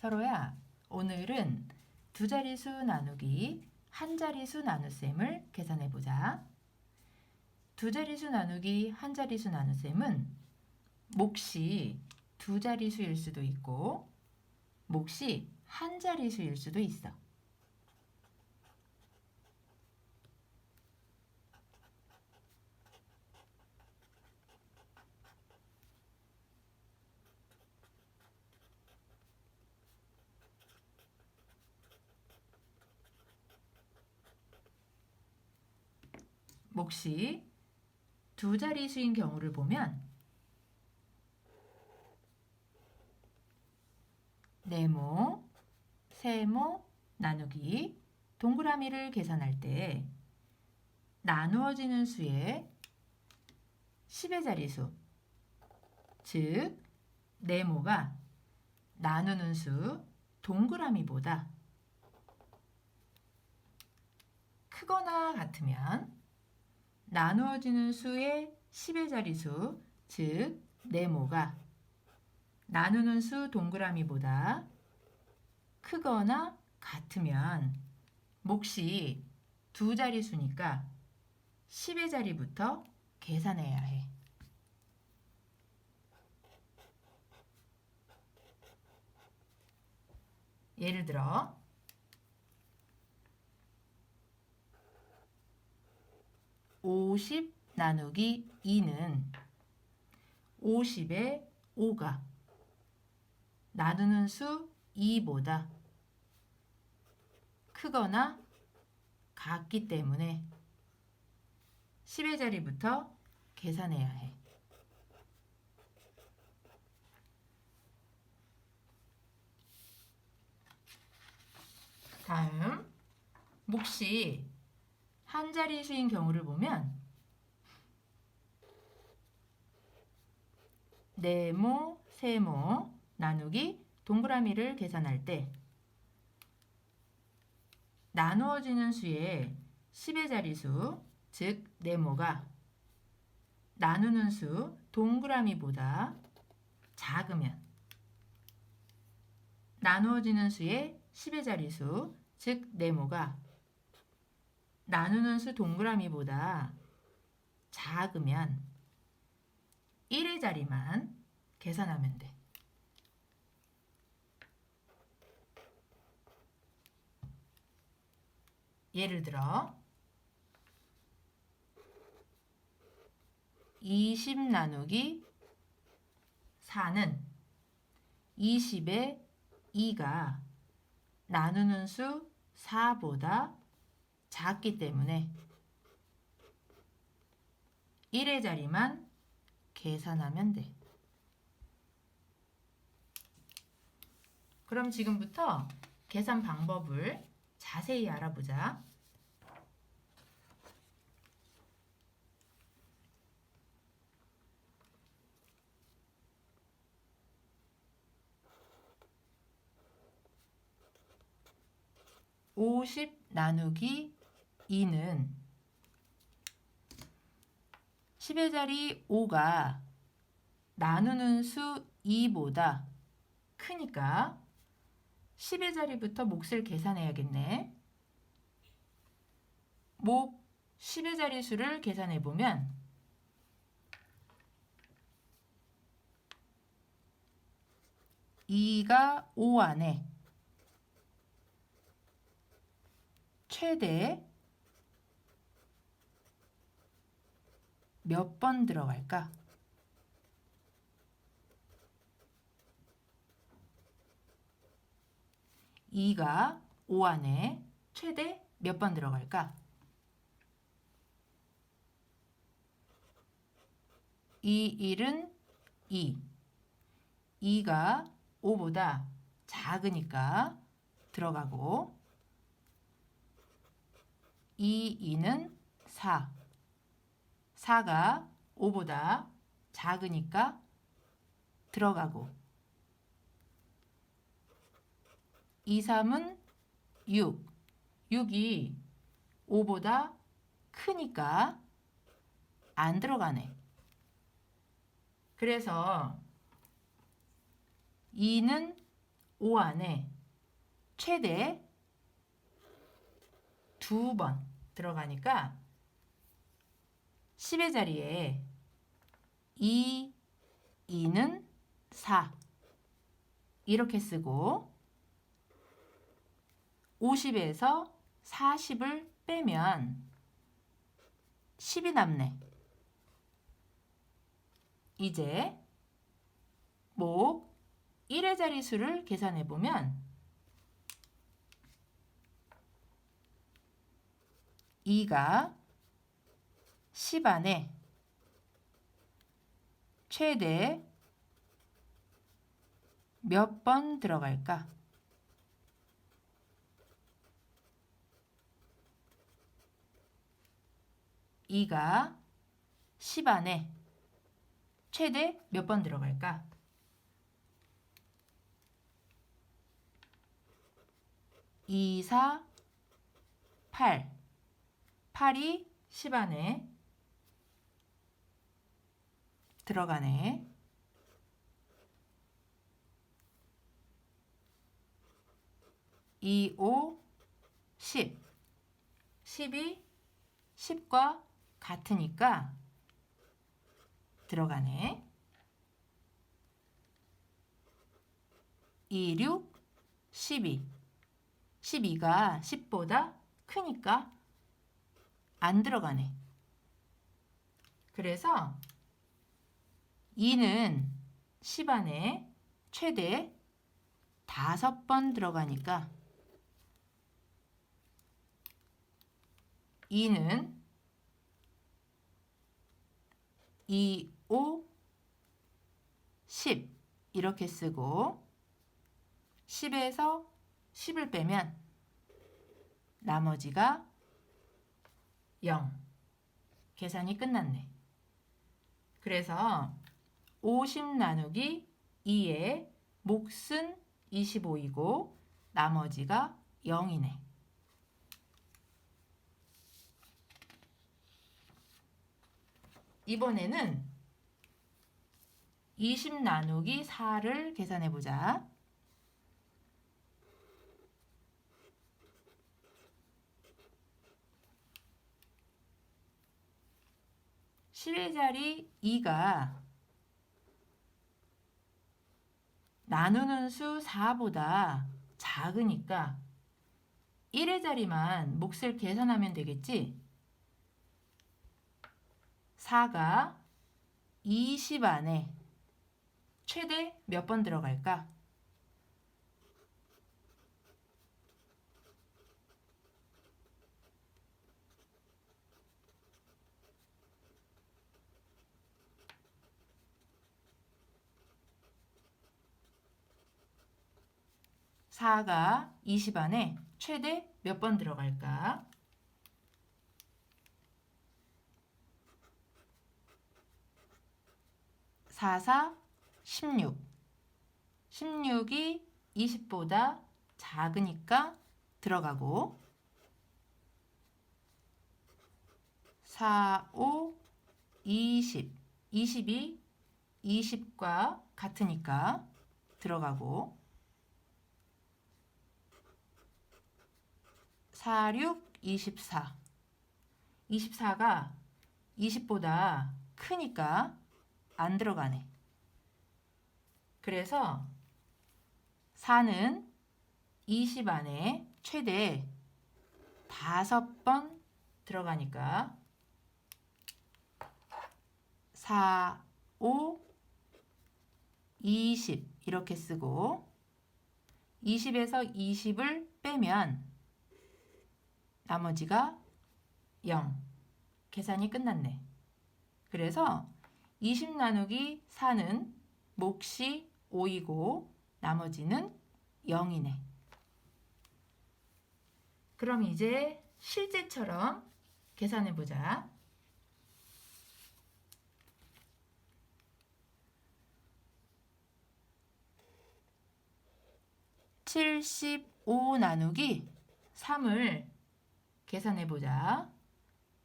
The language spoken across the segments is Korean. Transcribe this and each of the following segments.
서로야, 오늘은 두 자리수 나누기 한 자리수 나눗셈을 계산해 보자. 두 자리수 나누기 한 자리수 나눗셈은 몫이 두 자리수일 수도 있고 몫이 한 자리수일 수도 있어. 몫이 두 자리수인 경우를 보면 네모, 세모, 나누기, 동그라미를 계산할 때 나누어지는 수의 10의 자리수, 즉 네모가 나누는 수 동그라미보다 크거나 같으면 나누어지는 수의 10의 자리수, 즉 네모가 나누는 수 동그라미보다 크거나 같으면 몫이 두 자리수니까 10의 자리부터 계산해야 해. 예를 들어 50 나누기 2는 50의 5가 나누는 수 2보다 크거나 같기 때문에 10의 자리부터 계산해야 해. 다음 몫이 한 자리 수인 경우를 보면 네모, 세모 나누기 동그라미를 계산할 때 나누어지는 수의 10의 자리수, 즉 네모가 나누는 수 동그라미보다 작으면 나누어지는 수의 10의 자리수, 즉 네모가 나누는 수 동그라미보다 작으면 1의 자리만 계산하면 돼. 예를 들어 20 나누기 4는 20의 2가 나누는 수 4보다 작기 때문에 1의 자리만 계산하면 돼. 그럼 지금부터 계산 방법을 자세히 알아보자. 오십 나누기 2는 10의 자리 5가 나누는 수 2보다 크니까 10의 자리부터 몫을 계산해야겠네. 목 10의 자리 수를 계산해 보면 이가5 안에 최대 몇 번 들어갈까? 이가5 안에 최대 몇 번 들어갈까? 이 1은 2. 2가 5보다 작으니까 들어가고 이 2는 4. 4가 5보다 작으니까 들어가고 2, 3은 6. 6이 5보다 크니까 안 들어가네. 그래서 2는 5 안에 최대 두 번 들어가니까 10의 자리에 2, 2는 4 이렇게 쓰고 50에서 40을 빼면 10이 남네. 이제 목 1의 자리수를 계산해 보면 2가 10 안에 최대 몇 번 들어갈까? 2가 10 안에 최대 몇 번 들어갈까? 2, 4, 8. 8이 10 안에 들어가네. 2, 5, 10. 10이 10과 같으니까 들어가네. 2, 6, 12. 12가 10보다 크니까 안 들어가네. 그래서 2는 10 안에 최대 5번 들어가니까 2는 2, 5, 10 이렇게 쓰고 10에서 10을 빼면 나머지가 0 계산이 끝났네. 그래서 50 나누기 2의 몫은 25이고 나머지가 0이네. 이번에는 20 나누기 4를 계산해 보자. 10의 자리 2가 나누는 수 4보다 작으니까 1의 자리만 몫을 계산하면 되겠지? 4가 20 안에 최대 몇 번 들어갈까? 사가 20 안에 최대 몇 번 들어갈까? 4, 4, 16. 16이 20보다 작으니까 들어가고 4, 5, 20. 20이 20과 같으니까 들어가고 4, 6, 24. 24가 20보다 크니까 안 들어가네. 그래서 4는 20 안에 최대 5번 들어가니까 4, 5, 20 이렇게 쓰고 20에서 20을 빼면 나머지가 0 계산이 끝났네. 그래서 20 나누기 4는 몫이 5이고 나머지는 0이네. 그럼 이제 실제처럼 계산해 보자. 75 나누기 3을 계산해 보자.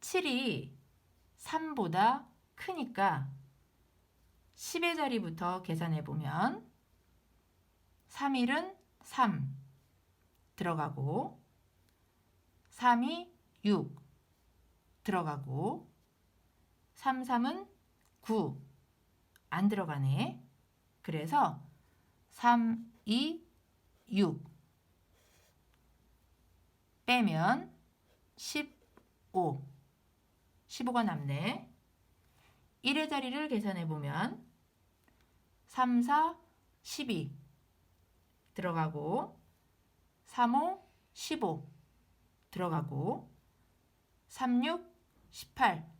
7이 3보다 크니까 10의 자리부터 계산해 보면 3일은 3 들어가고 3이 6 들어가고 3, 3은 9 안 들어가네. 그래서 3, 2, 6 빼면 15 15가 남네. 1의 자리를 계산해 보면 3, 4, 12 들어가고 3, 5, 15 들어가고 3, 6, 18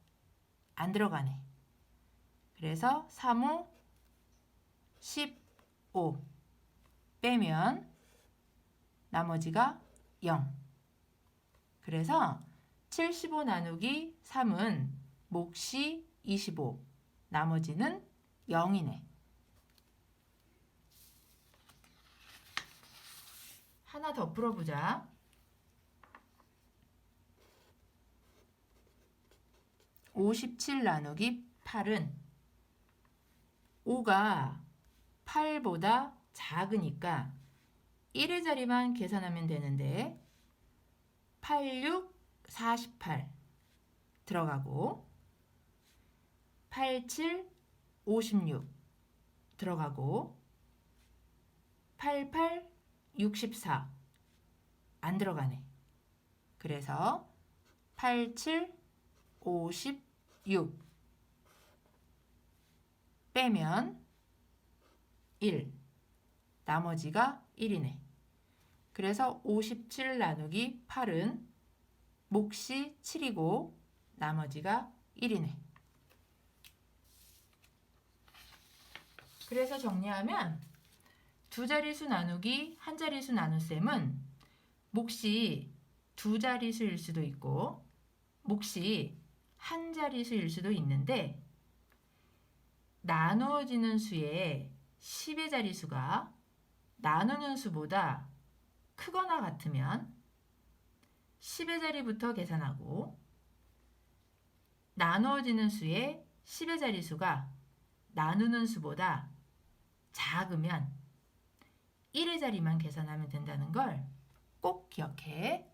안 들어가네. 그래서 3, 5, 15 빼면 나머지가 0. 그래서 75 나누기 3은 몫이 25, 나머지는 0이네. 하나 더 풀어보자. 57 나누기 8은 5가 8보다 작으니까 1의 자리만 계산하면 되는데 8, 6, 48 들어가고 8, 7, 56 들어가고 8, 8, 64 안 들어가네. 그래서 8, 7, 56 빼면 1 나머지가 1이네. 그래서 57 나누기 8은 몫이 7이고 나머지가 1이네. 그래서 정리하면 두 자릿수 나누기 한 자릿수 나눗셈은 몫이 두 자릿수일 수도 있고 몫이 한 자릿수일 수도 있는데 나누어지는 수의 10의 자릿수가 나누는 수보다 크거나 같으면 10의 자리부터 계산하고 나누어지는 수의 10의 자리수가 나누는 수보다 작으면 1의 자리만 계산하면 된다는 걸 꼭 기억해.